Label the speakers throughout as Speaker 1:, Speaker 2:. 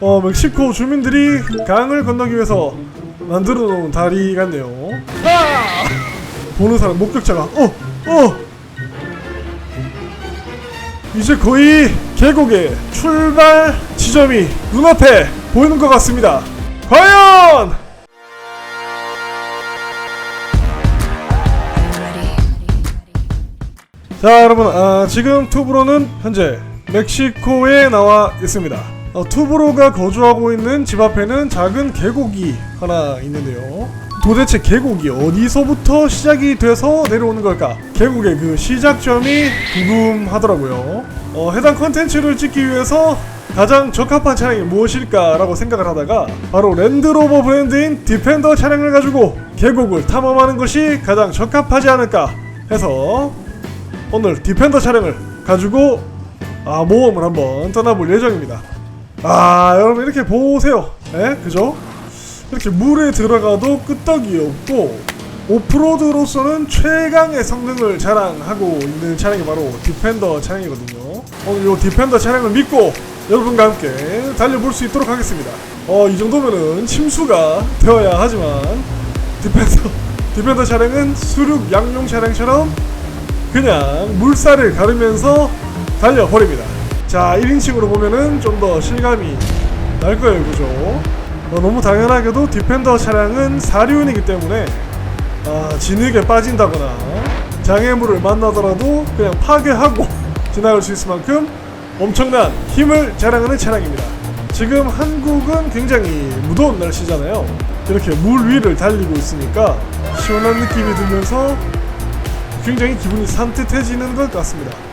Speaker 1: 어 멕시코 주민들이 강을 건너기 위해서 만들어 놓은 다리 같네요. 아! 보는 사람 목격자가 어 어. 이제 거의 계곡의 출발 지점이 눈앞에 보이는 것 같습니다. 과연 자 여러분 아, 지금 투브로는 현재 멕시코에 나와 있습니다 어, 투브로가 거주하고 있는 집 앞에는 작은 계곡이 하나 있는데요. 도대체 계곡이 어디서부터 시작이 돼서 내려오는 걸까? 계곡의 그 시작점이 궁금하더라고요. 어, 해당 컨텐츠를 찍기 위해서 가장 적합한 차량이 무엇일까 라고 생각을 하다가 바로 랜드로버 브랜드인 디펜더 차량을 가지고 계곡을 탐험하는 것이 가장 적합하지 않을까 해서 오늘 디펜더 차량을 가지고 아 모험을 한번 떠나볼 예정입니다. 아 여러분 이렇게 보세요. 예? 그죠? 이렇게 물에 들어가도 끄떡이 없고 오프로드로서는 최강의 성능을 자랑하고 있는 차량이 바로 디펜더 차량이거든요. 오늘 이 디펜더 차량을 믿고 여러분과 함께 달려볼 수 있도록 하겠습니다. 어 이 정도면은 침수가 되어야 하지만 디펜더 디펜더 차량은 수륙 양용 차량처럼 그냥 물살을 가르면서 달려버립니다. 자, 1인칭으로 보면은 좀 더 실감이 날 거예요, 그죠? 어, 너무 당연하게도 디펜더 차량은 사륜이기 때문에 아, 진흙에 빠진다거나 장애물을 만나더라도 그냥 파괴하고 지나갈 수 있을 만큼 엄청난 힘을 자랑하는 차량입니다. 지금 한국은 굉장히 무더운 날씨잖아요. 이렇게 물 위를 달리고 있으니까 시원한 느낌이 들면서 굉장히 기분이 산뜻해지는 것 같습니다.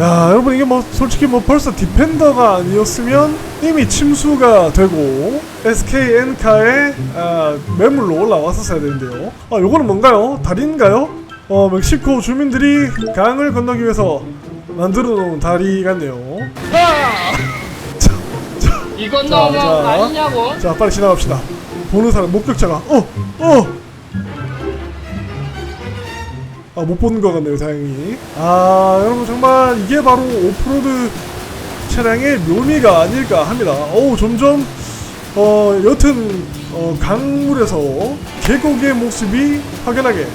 Speaker 1: 야 여러분 이게 뭐 솔직히 뭐 벌써 디펜더가 아니었으면 이미 침수가 되고 SKN카의 아, 매물로 올라왔었어야 되는데요. 아 요거는 뭔가요? 다리인가요? 어 멕시코 주민들이 강을 건너기 위해서 만들어 놓은 다리 같네요.
Speaker 2: 이건
Speaker 1: 자,
Speaker 2: 너무한 거
Speaker 1: 자.
Speaker 2: 아니냐고?
Speaker 1: 자 빨리 지나갑시다. 보는 사람 목격자가 어 어. 아 못 보는 것 같네요 다행히. 아 여러분 정말 이게 바로 오프로드 차량의 묘미가 아닐까 합니다. 어우 점점 어 여튼 어, 강물에서 계곡의 모습이 확연하게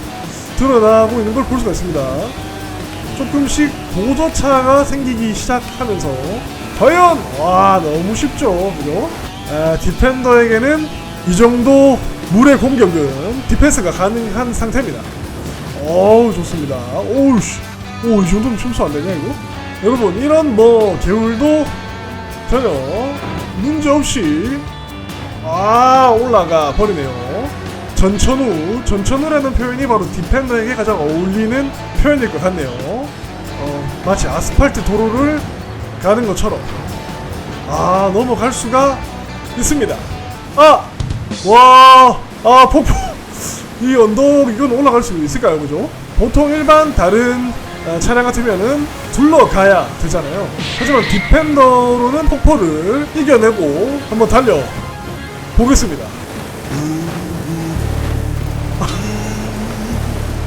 Speaker 1: 드러나고 있는 걸 볼 수가 있습니다. 조금씩 보조차가 생기기 시작하면서 과연 와 너무 쉽죠 그죠? 아, 디펜더에게는 이 정도 물의 공격은 디펜스가 가능한 상태입니다. 어우 좋습니다. 오우씨, 오이 정도면 침수 안 되냐 이거? 여러분 이런 뭐 개울도 전혀 문제 없이 아 올라가 버리네요. 전천후, 전천후라는 표현이 바로 디펜더에게 가장 어울리는 표현일 것 같네요. 어, 마치 아스팔트 도로를 가는 것처럼 아 넘어갈 수가 있습니다. 아, 와, 아 폭포 이 언덕 이건 올라갈 수 있을까요, 그죠? 보통 일반 다른 아, 차량 같으면은 둘러가야 되잖아요. 하지만 디펜더로는 폭포를 이겨내고 한번 달려 보겠습니다.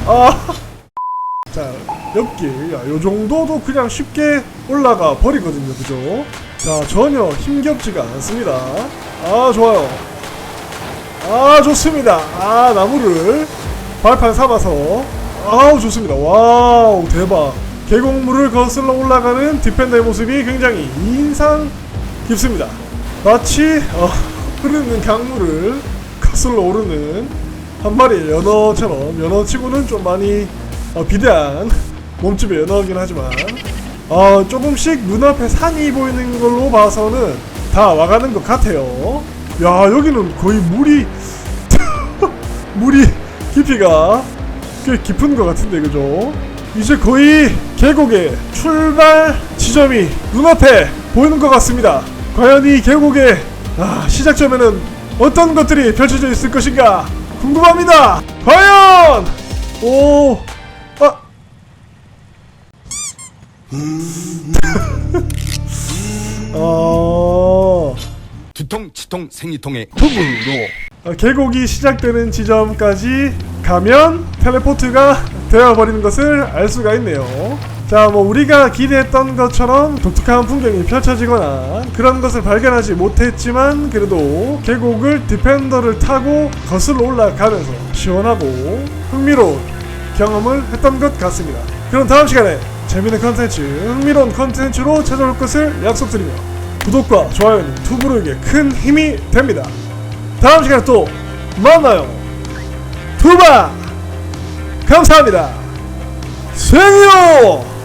Speaker 1: 아. 자, 옆길. 야, 요 정도도 그냥 쉽게 올라가 버리거든요. 그죠? 자, 전혀 힘겹지가 않습니다. 아, 좋아요. 아, 좋습니다. 아, 나무를 발판 삼아서. 아우, 좋습니다. 와우, 대박. 계곡물을 거슬러 올라가는 디펜더의 모습이 굉장히 인상 깊습니다. 마치, 어, 흐르는 강물을 거슬러 오르는 한 마리의 연어처럼 연어 치고는 좀 많이 어, 비대한 몸집의 연어이긴 하지만 어, 조금씩 눈앞에 산이 보이는 걸로 봐서는 다 와가는 것 같아요. 야 여기는 거의 물이 물이 깊이가 꽤 깊은 것 같은데 그죠? 이제 거의 계곡의 출발 지점이 눈앞에 보이는 것 같습니다. 과연 이 계곡의 아, 시작점에는 어떤 것들이 펼쳐져 있을 것인가 궁금합니다. 과연 오 아. 어
Speaker 3: 두통, 치통, 생리통에
Speaker 1: 톱으로 어, 계곡이 시작되는 지점까지 가면 텔레포트가 되어버리는 것을 알 수가 있네요. 자, 뭐 우리가 기대했던 것처럼 독특한 풍경이 펼쳐지거나 그런 것을 발견하지 못했지만 그래도 계곡을 디펜더를 타고 거슬러 올라가면서 시원하고 흥미로운 경험을 했던 것 같습니다. 그럼 다음 시간에 재밌는 컨텐츠, 흥미로운 컨텐츠로 찾아올 것을 약속드리며 구독과 좋아요는 투브로에게 큰 힘이 됩니다. 다음 시간에 또 만나요. 투바 감사합니다. 생요.